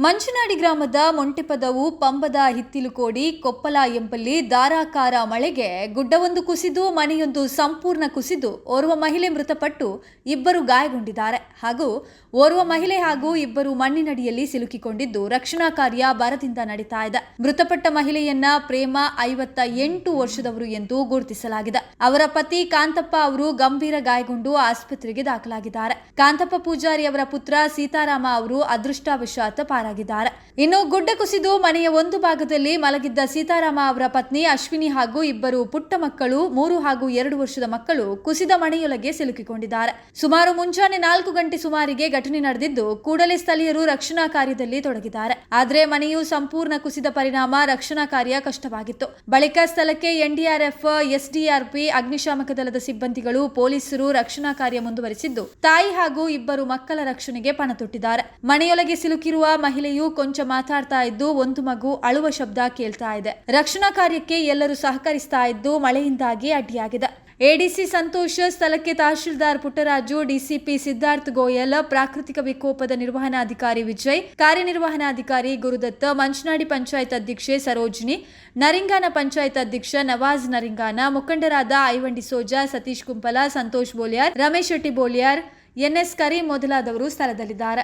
ಮಂಚನಾಡಿ ಗ್ರಾಮದ ಮೊಂಟೆಪದವು ಪಂಬದ ಹಿತ್ತಿಲುಕೋಡಿ ಕೊಪ್ಪಲ ಎಂಬಲ್ಲಿ ಧಾರಾಕಾರ ಮಳೆಗೆ ಗುಡ್ಡವೊಂದು ಕುಸಿದು ಮನೆಯೊಂದು ಸಂಪೂರ್ಣ ಕುಸಿದು ಓರ್ವ ಮಹಿಳೆ ಮೃತಪಟ್ಟು ಇಬ್ಬರು ಗಾಯಗೊಂಡಿದ್ದಾರೆ. ಹಾಗೂ ಓರ್ವ ಮಹಿಳೆ ಹಾಗೂ ಇಬ್ಬರು ಮಣ್ಣಿನಡಿಯಲ್ಲಿ ಸಿಲುಕಿಕೊಂಡಿದ್ದು ರಕ್ಷಣಾ ಕಾರ್ಯ ಬರದಿಂದ ನಡೀತಾ ಇದೆ. ಮೃತಪಟ್ಟ ಮಹಿಳೆಯನ್ನ ಪ್ರೇಮ ಐವತ್ತ ಎಂಟು ವರ್ಷದವರು ಎಂದು ಗುರುತಿಸಲಾಗಿದೆ. ಅವರ ಪತಿ ಕಾಂತಪ್ಪ ಅವರು ಗಂಭೀರ ಗಾಯಗೊಂಡು ಆಸ್ಪತ್ರೆಗೆ ದಾಖಲಾಗಿದ್ದಾರೆ. ಕಾಂತಪ್ಪ ಪೂಜಾರಿ ಅವರ ಪುತ್ರ ಸೀತಾರಾಮ ಅವರು ಅದೃಷ್ಟವಶಾತ್ ಪಾರಾಗಿದ್ದಾರೆ ಇನ್ನು ಗುಡ್ಡ ಕುಸಿದು ಮನೆಯ ಒಂದು ಭಾಗದಲ್ಲಿ ಮಲಗಿದ್ದ ಸೀತಾರಾಮ ಅವರ ಪತ್ನಿ ಅಶ್ವಿನಿ ಹಾಗೂ ಇಬ್ಬರು ಪುಟ್ಟ ಮಕ್ಕಳು, ಮೂರು ಹಾಗೂ ಎರಡು ವರ್ಷದ ಮಕ್ಕಳು ಕುಸಿದ ಮನೆಯೊಳಗೆ ಸಿಲುಕಿಕೊಂಡಿದ್ದಾರೆ. ಸುಮಾರು ಮುಂಜಾನೆ ನಾಲ್ಕು ಗಂಟೆ ಸುಮಾರಿಗೆ ಘಟನೆ ನಡೆದಿದ್ದು ಕೂಡಲೇ ಸ್ಥಳೀಯರು ರಕ್ಷಣಾ ಕಾರ್ಯದಲ್ಲಿ ತೊಡಗಿದ್ದಾರೆ. ಆದರೆ ಮನೆಯು ಸಂಪೂರ್ಣ ಕುಸಿದ ಪರಿಣಾಮ ರಕ್ಷಣಾ ಕಾರ್ಯ ಕಷ್ಟವಾಗಿತ್ತು. ಬಳಿಕ ಸ್ಥಳಕ್ಕೆ ಎನ್ಡಿಆರ್ಎಫ್, ಎಸ್ಡಿಆರ್ಪಿ, ಅಗ್ನಿಶಾಮಕ ದಳದ ಸಿಬ್ಬಂದಿಗಳು, ಪೊಲೀಸರು ರಕ್ಷಣಾ ಕಾರ್ಯ ಮುಂದುವರಿಸಿದ್ದು ತಾಯಿ ಹಾಗೂ ಇಬ್ಬರು ಮಕ್ಕಳ ರಕ್ಷಣೆಗೆ ಪಣ ತೊಟ್ಟಿದ್ದಾರೆ. ಮನೆಯೊಳಗೆ ಸಿಲುಕಿರುವ ಮಹಿಳೆಯು ಕೊಂಚ ಮಾತಾಡ್ತಾ ಇದ್ದು ಒಂದು ಮಗು ಅಳುವ ಶಬ್ದ ಕೇಳ್ತಾ ಇದೆ. ರಕ್ಷಣಾ ಕಾರ್ಯಕ್ಕೆ ಎಲ್ಲರೂ ಸಹಕರಿಸ್ತಾ ಇದ್ದು ಮಳೆಯಿಂದಾಗಿ ಅಡ್ಡಿಯಾಗಿದೆ. ಎಡಿಸಿ ಸಂತೋಷ್ ಸ್ಥಳಕ್ಕೆ ತಹಶೀಲ್ದಾರ್ ಪುಟ್ಟರಾಜು, ಡಿಸಿಪಿ ಸಿದ್ಧಾರ್ಥ್ ಗೋಯಲ್, ಪ್ರಾಕೃತಿಕ ವಿಕೋಪದ ನಿರ್ವಹಣಾಧಿಕಾರಿ ವಿಜಯ್, ಕಾರ್ಯನಿರ್ವಹಣಾಧಿಕಾರಿ ಗುರುದತ್ತ, ಮಂಚನಾಡಿ ಪಂಚಾಯತ್ ಅಧ್ಯಕ್ಷೆ ಸರೋಜಿನಿ, ನರಿಂಗಾನ ಪಂಚಾಯತ್ ಅಧ್ಯಕ್ಷ ನವಾಜ್ ನರಿಂಗಾನ, ಮುಖಂಡರಾದ ಐವಂಡಿ ಸೋಜಾ ಸತೀಶ್ ಕುಂಪಲ, ಸಂತೋಷ್ ಬೋಲಿಯಾರ್, ರಮೇಶ್ ಶೆಟ್ಟಿ ಬೋಲಿಯಾರ್ ಎನ್ಎಸ್ ಕರಿ ಮೊದಲಾದವರು ಸ್ಥಳದಲ್ಲಿದ್ದಾರೆ.